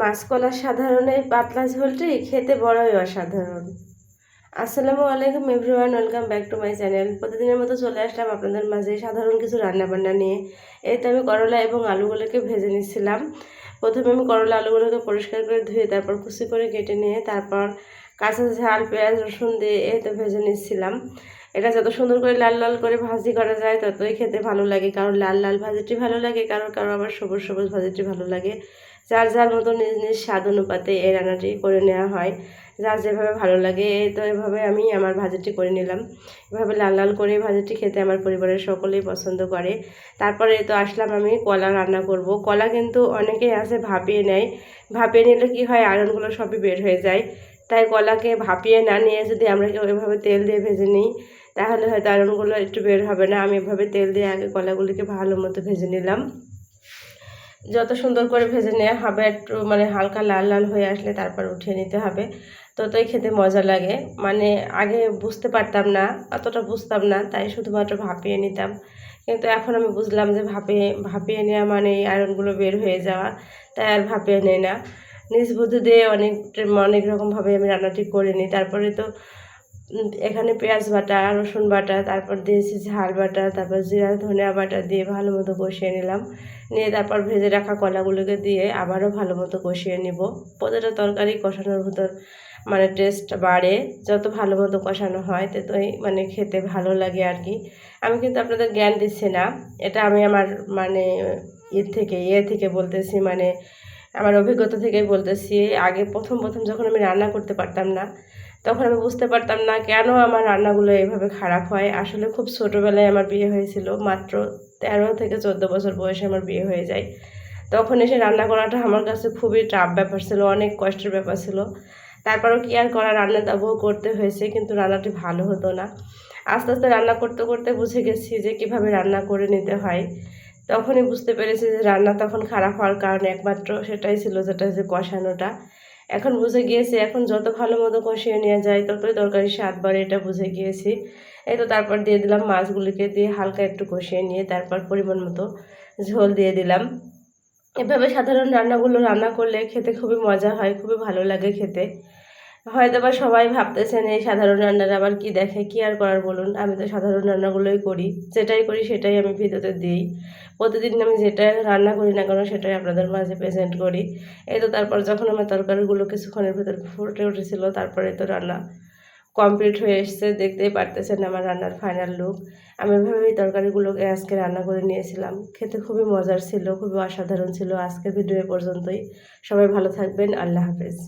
মাছকলার সাধারণ এই পাতলা ঝোলটি খেতে বড়ই অসাধারণ। আসসালামু আলাইকুম everyone, welcome back to my channel. প্রতিদিনের মতো চলে আসলাম আপনাদের মাঝে সাধারণ কিছু রান্নাবান্না নিয়ে। এই তো আমি করলা এবং আলুগুলোকে ভেজে নিচ্ছিলাম। প্রথমে আমি করলা আলুগুলোকে পরিষ্কার করে ধুয়ে তারপর কুচি করে কেটে নিয়ে তারপর কাঁচা ঝাল, পেঁয়াজ, রসুন দিয়ে এই তো ভেজে নিচ্ছিলাম। এটা যত সুন্দর করে লাল লাল করে ভাজি করা যায়, ততই খেতে ভালো লাগে। কারণ লাল লাল ভাজিটি ভালো লাগে, কারণ কারও আবার সবুজ সবুজ ভাজিটি ভালো লাগে। যার যার মতো নিজ নিজ স্বাদ অনুপাতে এই রান্নাটি করে নেওয়া হয়। যার যেভাবে ভালো লাগে তো এভাবে আমি আমার ভাজিটি করে নিলাম। এভাবে লাল লাল করে ভাজিটি খেতে আমার পরিবারের সকলেই পছন্দ করে। তারপরে তো আসলাম আমি কলা রান্না করব। কলা কিন্তু অনেকেই আছে ভাপিয়ে নেয়। ভাপিয়ে নিলে কি হয়, আয়রনগুলো সবই বের হয়ে যায়। তাই কলাকে ভাপিয়ে না নিয়ে যদি আমরা কেউ এভাবে তেল দিয়ে ভেজে নিই তাহলে হয়তো আয়রনগুলো একটু বের হবে না। আমি এভাবে তেল দিয়ে আগে কলাগুলিকে ভালো মতো ভেজে নিলাম। যত সুন্দর করে ভেজে নেওয়া হবে, একটু মানে হালকা লাল লাল হয়ে আসলে তারপর উঠিয়ে নিতে হবে। ততই খেতে মজা লাগে। মানে আগে বুঝতে পারতাম না, অতটা বুঝতাম না, তাই শুধুমাত্র ভাপিয়ে নিতাম। কিন্তু এখন আমি বুঝলাম যে ভাপিয়ে ভাপিয়ে নেওয়া মানে এই আয়রনগুলো বের হয়ে যাওয়া, তাই আর ভাপিয়ে নেই না। নিজ বুদ্ধি দিয়ে অনেক অনেক রকমভাবে আমি রান্নাটি করে নিই। তারপরে তো এখানে পেঁয়াজ বাটা, রসুন বাটা, তারপর দিয়েছি ঝাল বাটা, তারপর জিরা, ধনিয়া বাটা দিয়ে ভালো মতো কষিয়ে নিলাম। নিয়ে তারপর ভেজে রাখা কলাগুলোকে দিয়ে আবারও ভালো মতো কষিয়ে নিব। প্রতিটা তরকারি কষানোর ভিতর মানে টেস্ট বাড়ে। যত ভালো মতো কষানো হয়, ততই মানে খেতে ভালো লাগে আর কি। আমি কিন্তু আপনাদের জ্ঞান দিচ্ছি না। এটা আমি আমার মানে ইয়ে থেকে ইয়ে থেকে বলতেছি মানে আমার অভিজ্ঞতা থেকেই বলতেছি। আগে প্রথম প্রথম যখন আমি রান্না করতে পারতাম না তখন আমি বুঝতে পারতাম না কেন আমার রান্নাগুলো এভাবে খারাপ হয়। আসলে খুব ছোটোবেলায় আমার বিয়ে হয়েছিল, মাত্র তেরো থেকে চোদ্দ বছর বয়সে আমার বিয়ে হয়ে যায়। তখন এসে রান্না করাটা আমার কাছে খুবই টাফ ব্যাপার ছিল, অনেক কষ্টের ব্যাপার ছিল। তারপরেও কি আর করা, রান্না দাবও করতে হয়েছে, কিন্তু রান্নাটি ভালো হতো না। আস্তে আস্তে রান্না করতে করতে বুঝে গেছি যে কীভাবে রান্না করে নিতে হয়। তখনই বুঝতে পেরেছি যে রান্না তখন খারাপ হওয়ার কারণে একমাত্র সেটাই ছিল, যেটা যে কষানোটা। এখন বুঝে গিয়েছি, এখন যত ভালো মতো কষিয়ে নেওয়া যায় ততই তরকারি স্বাদবার এটা বুঝে গিয়েছি। এই তো তারপর দিয়ে দিলাম মাছগুলিকে দিয়ে হালকা একটু কষিয়ে নিয়ে তারপর পরিমাণ মতো ঝোল দিয়ে দিলাম। এভাবে সাধারণ রান্নাগুলো রান্না করলে খেতে খুবই মজা হয়, খুবই ভালো লাগে খেতে। হয়তো বা সবাই ভাবতেছেন এই সাধারণ রান্নার আবার কি দেখে, কি আর করার বলুন? আমি তো সাধারণ রান্নাগুলোই করি, যেটাই করি সেটাই আমি ভিডিওতে দিই। প্রতিদিন আমি যেটা রান্না করি না কেন সেটাই আপনাদের মাঝে প্রেজেন্ট করি। এই তো তারপর যখন আমার তরকারিগুলো কিছুক্ষণের ভিতরে ফুটে উঠেছিল, তারপরে তো রান্না কমপ্লিট হয়ে এসছে, দেখতেই পারতেছেন আমার রান্নার ফাইনাল লুক আমি এভাবেই তরকারিগুলোকে আজকে রান্না করে নিয়েছিলাম। খেতে খুবই মজার ছিল, খুবই অসাধারণ ছিল আজকের ভিডিও পর্যন্তই। সবাই ভালো থাকবেন, আল্লাহ হাফেজ।